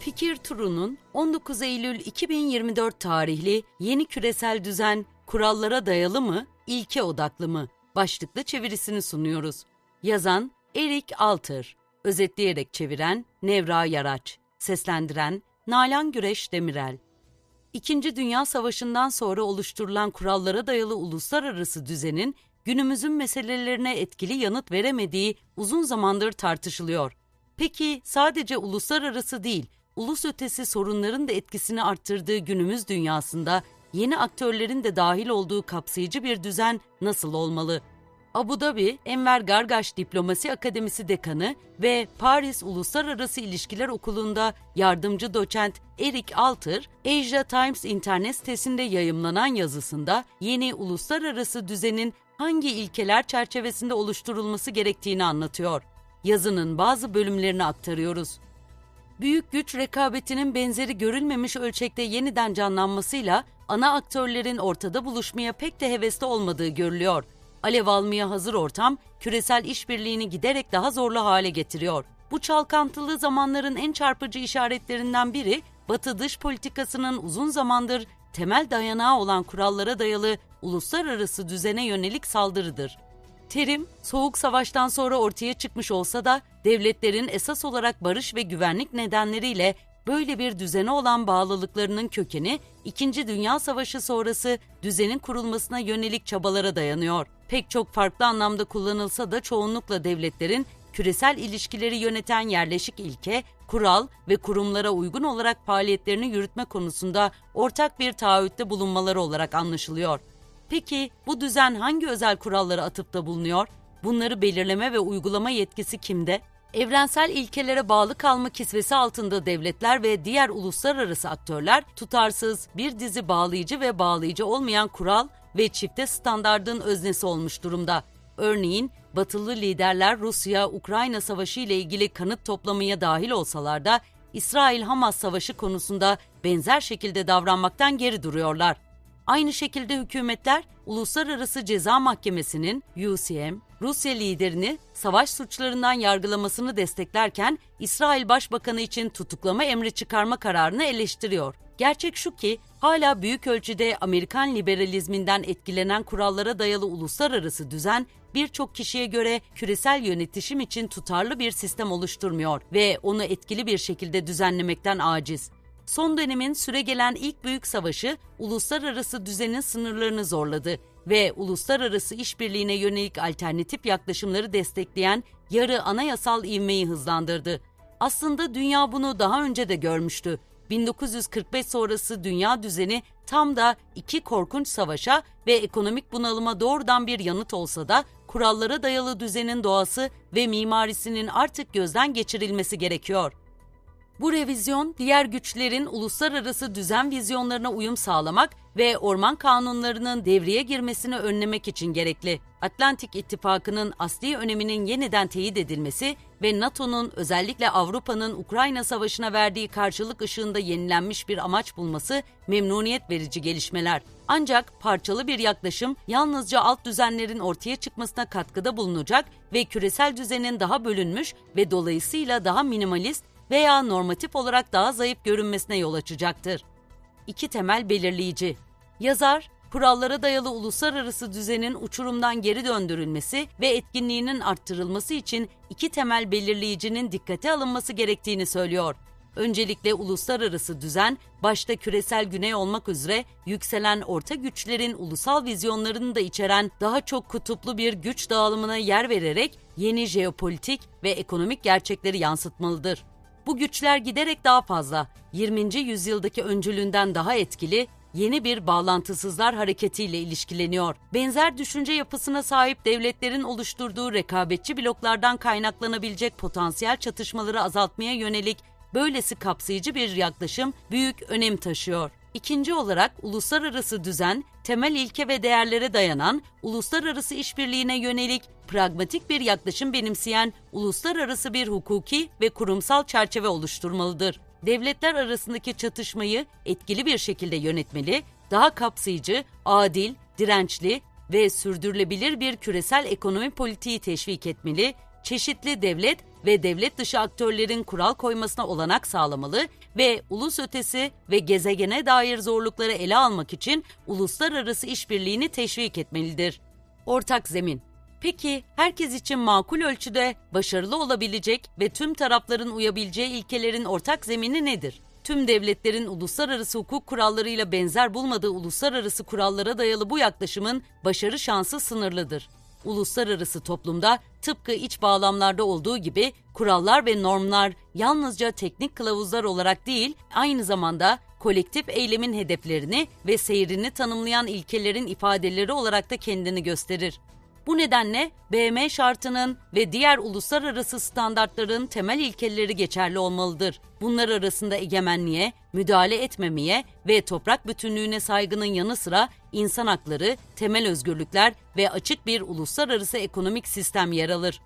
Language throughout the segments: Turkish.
Fikir Turu'nun 19 Eylül 2024 tarihli Yeni Küresel Düzen kurallara dayalı mı, ilke odaklı mı başlıklı çevirisini sunuyoruz. Yazan Erik Alter, özetleyerek çeviren Nevra Yaraç, seslendiren Nalan Güreş Demirel. İkinci Dünya Savaşı'ndan sonra oluşturulan kurallara dayalı uluslararası düzenin günümüzün meselelerine etkili yanıt veremediği uzun zamandır tartışılıyor. Peki sadece uluslararası değil, ulus ötesi sorunların da etkisini arttırdığı günümüz dünyasında yeni aktörlerin de dahil olduğu kapsayıcı bir düzen nasıl olmalı? Abu Dhabi Enver Gargaş Diplomasi Akademisi Dekanı ve Paris Uluslararası İlişkiler Okulu'nda yardımcı doçent Erik Alter, Asia Times internet sitesinde yayımlanan yazısında yeni uluslararası düzenin hangi ilkeler çerçevesinde oluşturulması gerektiğini anlatıyor. Yazının bazı bölümlerini aktarıyoruz büyük güç rekabetinin benzeri görülmemiş ölçekte yeniden canlanmasıyla ana aktörlerin ortada buluşmaya pek de hevesli olmadığı görülüyor. Alev almaya hazır ortam küresel işbirliğini giderek daha zorlu hale getiriyor. Bu çalkantılı zamanların en çarpıcı işaretlerinden biri Batı dış politikasının uzun zamandır temel dayanağı olan kurallara dayalı uluslararası düzene yönelik saldırıdır. Terim, Soğuk Savaş'tan sonra ortaya çıkmış olsa da devletlerin esas olarak barış ve güvenlik nedenleriyle böyle bir düzene olan bağlılıklarının kökeni İkinci Dünya Savaşı sonrası düzenin kurulmasına yönelik çabalara dayanıyor. Pek çok farklı anlamda kullanılsa da çoğunlukla devletlerin küresel ilişkileri yöneten yerleşik ilke, kural ve kurumlara uygun olarak faaliyetlerini yürütme konusunda ortak bir taahhütte bulunmaları olarak anlaşılıyor. Peki bu düzen hangi özel kurallara atıfta bulunuyor? Bunları belirleme ve uygulama yetkisi kimde? Evrensel ilkelere bağlı kalma kisvesi altında devletler ve diğer uluslararası aktörler tutarsız, bir dizi bağlayıcı ve bağlayıcı olmayan kural ve çifte standardın öznesi olmuş durumda. Örneğin batılı liderler Rusya-Ukrayna savaşı ile ilgili kanıt toplamaya dahil olsalar da İsrail-Hamas savaşı konusunda benzer şekilde davranmaktan geri duruyorlar. Aynı şekilde hükümetler Uluslararası Ceza Mahkemesi'nin UCM, Rusya liderini savaş suçlarından yargılamasını desteklerken İsrail Başbakanı için tutuklama emri çıkarma kararını eleştiriyor. Gerçek şu ki hala büyük ölçüde Amerikan liberalizminden etkilenen kurallara dayalı uluslararası düzen birçok kişiye göre küresel yönetişim için tutarlı bir sistem oluşturmuyor ve onu etkili bir şekilde düzenlemekten aciz son dönemin süregelen ilk büyük savaşı uluslararası düzenin sınırlarını zorladı ve uluslararası işbirliğine yönelik alternatif yaklaşımları destekleyen yarı anayasal ivmeyi hızlandırdı. Aslında dünya bunu daha önce de görmüştü. 1945 sonrası dünya düzeni tam da iki korkunç savaşa ve ekonomik bunalıma doğrudan bir yanıt olsa da kurallara dayalı düzenin doğası ve mimarisinin artık gözden geçirilmesi gerekiyor. Bu revizyon diğer güçlerin uluslararası düzen vizyonlarına uyum sağlamak ve orman kanunlarının devreye girmesini önlemek için gerekli. Atlantik İttifakı'nın asli öneminin yeniden teyit edilmesi ve NATO'nun özellikle Avrupa'nın Ukrayna Savaşı'na verdiği karşılık ışığında yenilenmiş bir amaç bulması memnuniyet verici gelişmeler. Ancak parçalı bir yaklaşım yalnızca alt düzenlerin ortaya çıkmasına katkıda bulunacak ve küresel düzenin daha bölünmüş ve dolayısıyla daha minimalist veya normatif olarak daha zayıf görünmesine yol açacaktır. İki temel belirleyici. Yazar, kurallara dayalı uluslararası düzenin uçurumdan geri döndürülmesi ve etkinliğinin arttırılması için iki temel belirleyicinin dikkate alınması gerektiğini söylüyor. Öncelikle uluslararası düzen, başta küresel güney olmak üzere yükselen orta güçlerin ulusal vizyonlarını da içeren daha çok kutuplu bir güç dağılımına yer vererek yeni jeopolitik ve ekonomik gerçekleri yansıtmalıdır. Bu güçler giderek daha fazla, 20. yüzyıldaki öncülüğünden daha etkili, yeni bir bağlantısızlar hareketiyle ilişkileniyor. Benzer düşünce yapısına sahip devletlerin oluşturduğu rekabetçi bloklardan kaynaklanabilecek potansiyel çatışmaları azaltmaya yönelik böylesi kapsayıcı bir yaklaşım büyük önem taşıyor. İkinci olarak uluslararası düzen, temel ilke ve değerlere dayanan, uluslararası işbirliğine yönelik pragmatik bir yaklaşım benimseyen uluslararası bir hukuki ve kurumsal çerçeve oluşturmalıdır. Devletler arasındaki çatışmayı etkili bir şekilde yönetmeli, daha kapsayıcı, adil, dirençli ve sürdürülebilir bir küresel ekonomi politiği teşvik etmeli, çeşitli devlet ve devlet dışı aktörlerin kural koymasına olanak sağlamalı ve ulus ötesi ve gezegene dair zorlukları ele almak için uluslararası işbirliğini teşvik etmelidir. Ortak zemin Peki herkes için makul ölçüde başarılı olabilecek ve tüm tarafların uyabileceği ilkelerin ortak zemini nedir? Tüm devletlerin uluslararası hukuk kurallarıyla benzer bulmadığı uluslararası kurallara dayalı bu yaklaşımın başarı şansı sınırlıdır. Uluslararası toplumda tıpkı iç bağlamlarda olduğu gibi kurallar ve normlar yalnızca teknik kılavuzlar olarak değil, aynı zamanda kolektif eylemin hedeflerini ve seyrini tanımlayan ilkelerin ifadeleri olarak da kendini gösterir. Bu nedenle BM şartının ve diğer uluslararası standartların temel ilkeleri geçerli olmalıdır. Bunlar arasında egemenliğe, müdahale etmemeye ve toprak bütünlüğüne saygının yanı sıra insan hakları, temel özgürlükler ve açık bir uluslararası ekonomik sistem yer alır.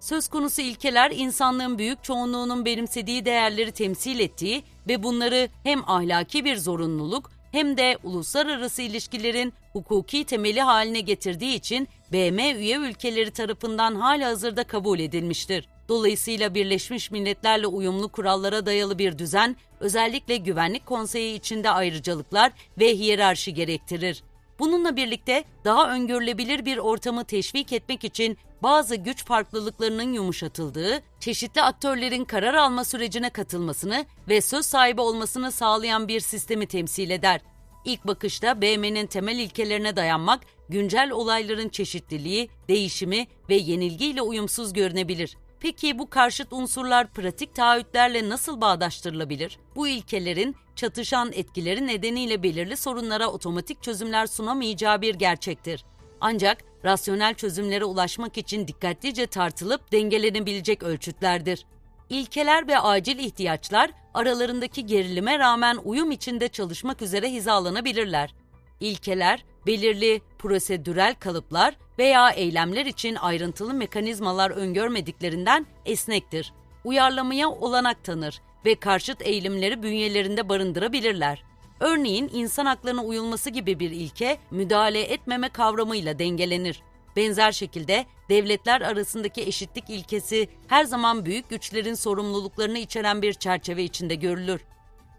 Söz konusu ilkeler insanlığın büyük çoğunluğunun benimsediği değerleri temsil ettiği ve bunları hem ahlaki bir zorunluluk hem de uluslararası ilişkilerin hukuki temeli haline getirdiği için BM üye ülkeleri tarafından hala hazırda kabul edilmiştir. Dolayısıyla Birleşmiş Milletler'le uyumlu kurallara dayalı bir düzen, özellikle Güvenlik Konseyi içinde ayrıcalıklar ve hiyerarşi gerektirir. Bununla birlikte daha öngörülebilir bir ortamı teşvik etmek için bazı güç farklılıklarının yumuşatıldığı, çeşitli aktörlerin karar alma sürecine katılmasını ve söz sahibi olmasını sağlayan bir sistemi temsil eder. İlk bakışta BM'nin temel ilkelerine dayanmak, güncel olayların çeşitliliği, değişimi ve yenilgiyle uyumsuz görünebilir. Peki bu karşıt unsurlar pratik taahhütlerle nasıl bağdaştırılabilir? Bu ilkelerin çatışan etkileri nedeniyle belirli sorunlara otomatik çözümler sunamayacağı bir gerçektir. Ancak rasyonel çözümlere ulaşmak için dikkatlice tartılıp dengelenebilecek ölçütlerdir. İlkeler ve acil ihtiyaçlar aralarındaki gerilime rağmen uyum içinde çalışmak üzere hizalanabilirler. İlkeler, belirli prosedürel kalıplar veya eylemler için ayrıntılı mekanizmalar öngörmediklerinden esnektir. Uyarlamaya olanak tanır ve karşıt eğilimleri bünyelerinde barındırabilirler. Örneğin insan haklarına uyulması gibi bir ilke müdahale etmeme kavramıyla dengelenir. Benzer şekilde devletler arasındaki eşitlik ilkesi her zaman büyük güçlerin sorumluluklarını içeren bir çerçeve içinde görülür.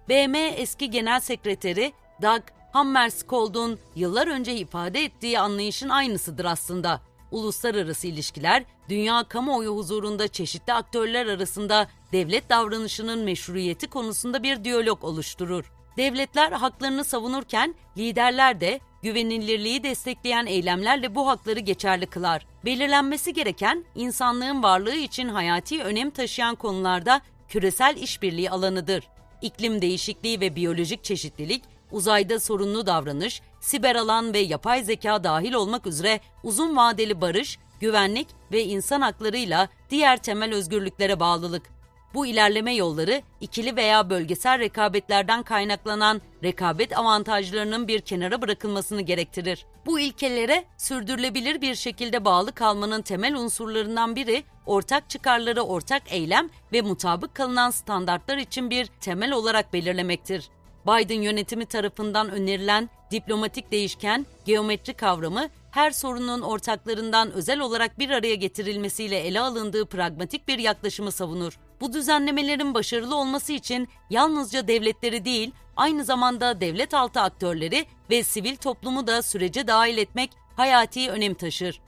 BM eski genel sekreteri Doug Hammarskjöld'un yıllar önce ifade ettiği anlayışın aynısıdır aslında. Uluslararası ilişkiler, dünya kamuoyu huzurunda çeşitli aktörler arasında devlet davranışının meşruiyeti konusunda bir diyalog oluşturur. Devletler haklarını savunurken liderler de güvenilirliği destekleyen eylemlerle bu hakları geçerli kılar. Belirlenmesi gereken insanlığın varlığı için hayati önem taşıyan konularda küresel işbirliği alanıdır. İklim değişikliği ve biyolojik çeşitlilik, uzayda sorunlu davranış, siber alan ve yapay zeka dahil olmak üzere uzun vadeli barış, güvenlik ve insan haklarıyla diğer temel özgürlüklere bağlılık. Bu ilerleme yolları ikili veya bölgesel rekabetlerden kaynaklanan rekabet avantajlarının bir kenara bırakılmasını gerektirir. Bu ilkelere sürdürülebilir bir şekilde bağlı kalmanın temel unsurlarından biri ortak çıkarları ortak eylem ve mutabık kalınan standartlar için bir temel olarak belirlemektir. Biden yönetimi tarafından önerilen diplomatik değişken geometri kavramı her sorunun ortaklarından özel olarak bir araya getirilmesiyle ele alındığı pragmatik bir yaklaşımı savunur. Bu düzenlemelerin başarılı olması için yalnızca devletleri değil, aynı zamanda devlet altı aktörleri ve sivil toplumu da sürece dahil etmek hayati önem taşır.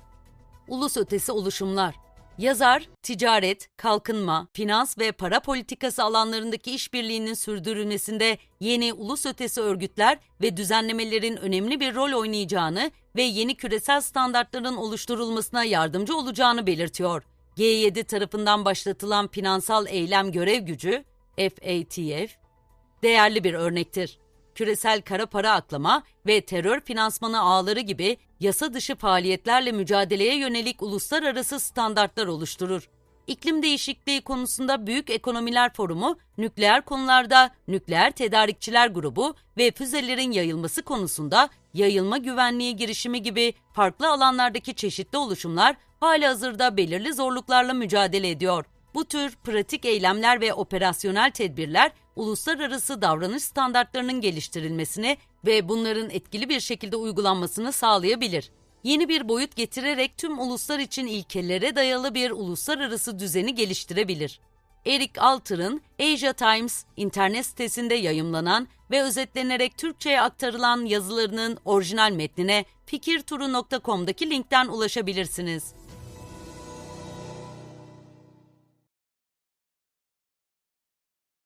Ulus ötesi oluşumlar Yazar, ticaret, kalkınma, finans ve para politikası alanlarındaki işbirliğinin sürdürülmesinde yeni ulus ötesi örgütler ve düzenlemelerin önemli bir rol oynayacağını ve yeni küresel standartların oluşturulmasına yardımcı olacağını belirtiyor. G7 tarafından başlatılan finansal eylem görev gücü, FATF, değerli bir örnektir küresel kara para aklama ve terör finansmanı ağları gibi yasa dışı faaliyetlerle mücadeleye yönelik uluslararası standartlar oluşturur. İklim değişikliği konusunda Büyük Ekonomiler Forumu, nükleer konularda Nükleer Tedarikçiler Grubu ve füzelerin yayılması konusunda yayılma güvenliği girişimi gibi farklı alanlardaki çeşitli oluşumlar hazırda belirli zorluklarla mücadele ediyor. Bu tür pratik eylemler ve operasyonel tedbirler uluslararası davranış standartlarının geliştirilmesini ve bunların etkili bir şekilde uygulanmasını sağlayabilir. yeni bir boyut getirerek tüm uluslar için ilkelere dayalı bir uluslararası düzeni geliştirebilir. Eric Alter'ın Asia Times internet sitesinde yayımlanan ve özetlenerek Türkçe'ye aktarılan yazılarının orijinal metnine fikirturu.com'daki linkten ulaşabilirsiniz.